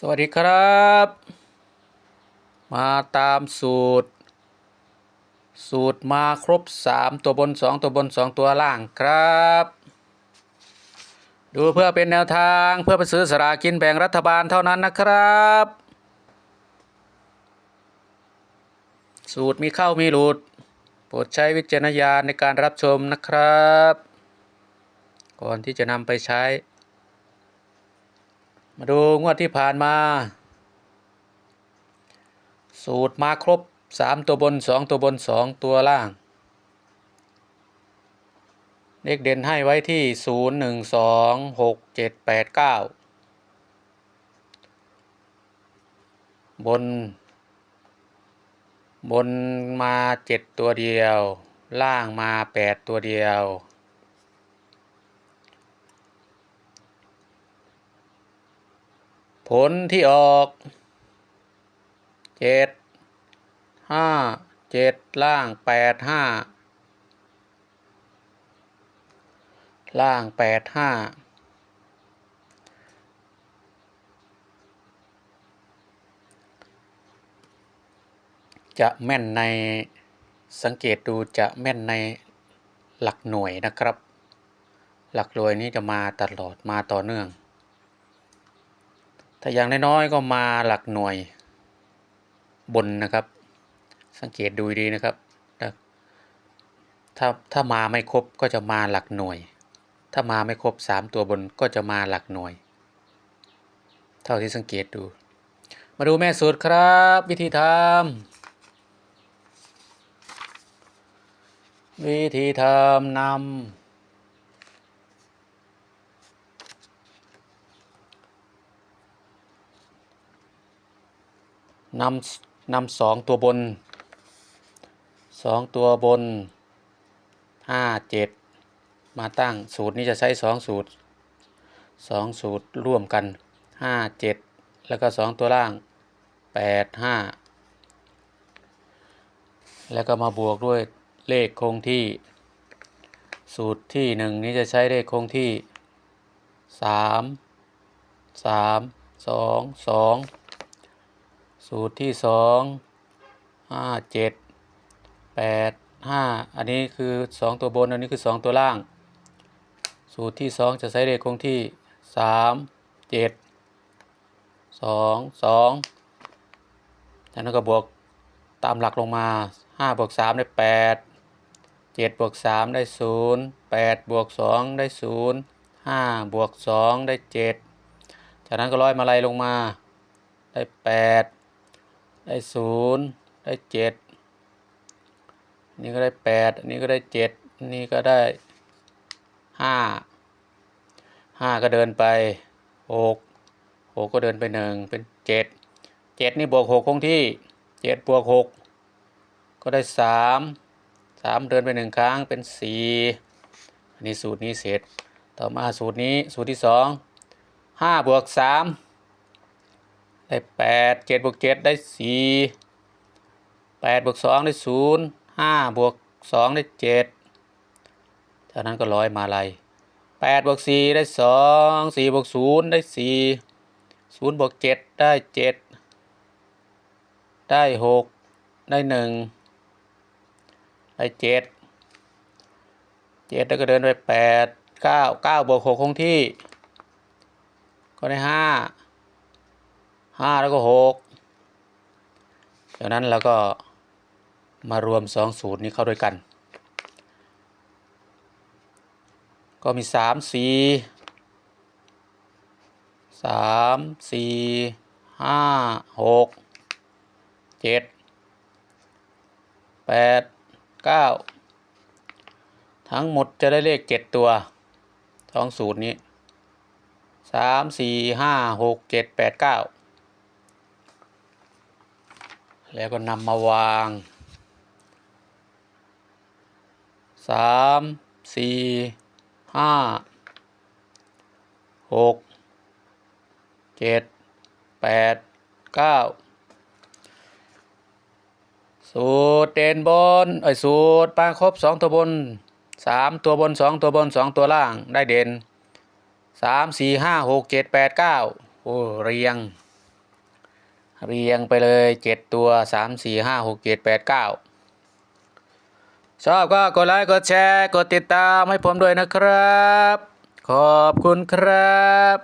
สวัสดีครับ มาตามสูตร สูตรมาครบ 3 ตัวบน 2 ตัวบน 2 ตัวล่างครับ ดูเพื่อเป็นแนวทางเพื่อไปซื้อสลากินแบ่งรัฐบาลเท่านั้นนะครับ สูตรมีเข้ามีหลุด โปรดใช้วิจารณญาณในการรับชมนะครับ ก่อนที่จะนำไปใช้ มาดูงวดที่ผ่านมา สูตรมาครบ 3 ตัวบน 2 ตัวบน 2 ตัวล่าง เลขเด่นให้ไว้ที่ 0 1 2 6 7 8 9 บน บนมา 7 ตัวเดียว ล่างมา 8 ตัวเดียว ผลที่ออกเจ็ดห้าเจ็ดล่างแปดห้าล่างแปดห้าจะแม่นในสังเกตดูจะแม่นในหลักหน่วยนะครับ หลักหน่วยนี้จะมาตลอดมาต่อเนื่อง ถ้าอย่างน้อยๆก็มาหลักหน่วยบนนะครับ สังเกตดูดีนะครับ ถ้าถ้ามาไม่ครบก็จะมาหลักหน่วย ถ้ามาไม่ครบสามตัวบนก็จะมาหลักหน่วย เท่าที่สังเกตดู มาดูแม่สูตรครับ วิธีทำวิธีทำนำ นำนำสองตัวบนสองตัวบนห้าเจ็ดมาตั้งสูตรนี้จะใช้สองสูตรสองสูตรร่วมกันห้าเจ็ดแล้วก็สองตัวล่างแปดห้าแล้วก็มาบวกด้วยเลขคงที่ สูตรที่หนึ่งนี้จะใช้เลขคงที่สามสามสองสอง สูตรที่สองห้าเจ็ดแปดห้าอันนี้คือสองตัวบน อันนี้คือสองตัวล่าง สูตรที่สองจะใช้เลขคงที่สามเจ็ดสองสองจากนั้นก็บวกตามหลักลงมาห้าบวกสามได้แปดเจ็ดบวกสามได้ศูนย์แปดบวกสองได้ศูนย์ห้าบวกสองได้เจ็ดจากนั้นก็ร้อยมาลัยลงมาได้แปด ได้ศูนย์ได้เจ็ดนี่ก็ได้แปดอันนี้ก็ได้เจ็ดนี่ก็ได้ห้าห้าก็เดินไปหกหกก็เดินไปหนึ่งเป็นเจ็ดเจ็ดนี่บวกหกคงที่เจ็ดบวกหกก็ได้สามสามเดินไปหนึ่งครั้งเป็นสี่อันนี้สูตรนี้เสร็จ ต่อมาสูตรนี้สูตรที่สองห้าบวกสาม ได้แปดเจ็ดบวกเจ็ดได้สี่แปดบวกสองได้ศูนย์ห้าบวกสองได้เจ็ดจากนั้นก็ร้อยมาลัยแปดบวกสี่ได้สองสี่บวกศูนย์ได้สี่ศูนย์บวกเจ็ดได้เจ็ดได้หกได้หนึ่งได้เจ็ดเจ็ดแล้วก็เดินไปแปดเก้าเก้าบวกหกคงที่ ก็ได้ห้า ห้าแล้วก็หกจากนั้นเราก็มารวมสองสูตรนี้เข้าด้วยกัน ก็มีสามสี่สามสี่ห้าหกเจ็ดแปดเก้าทั้งหมดจะได้เลขเจ็ดตัวสองสูตรนี้สามสี่ห้าหกเจ็ดแปดเก้า แล้วก็นำมาวางสามสี่ห้าหกเจ็ดแปดเก้าสูตรเด่นบนเอ้สูตรปางครบสองตัวบนสามตัวบนสองตัวบนสองตัวล่างได้เด่นสามสี่ห้าหกเจ็ดแปดเก้าโอ้เรียง เรียงไปเลยเจ็ดตัวสามสี่ห้าหกเจ็ดแปดเก้าชอบก็กดไลค์กดแชร์ กดติดตามให้ผมด้วยนะครับ ขอบคุณครับ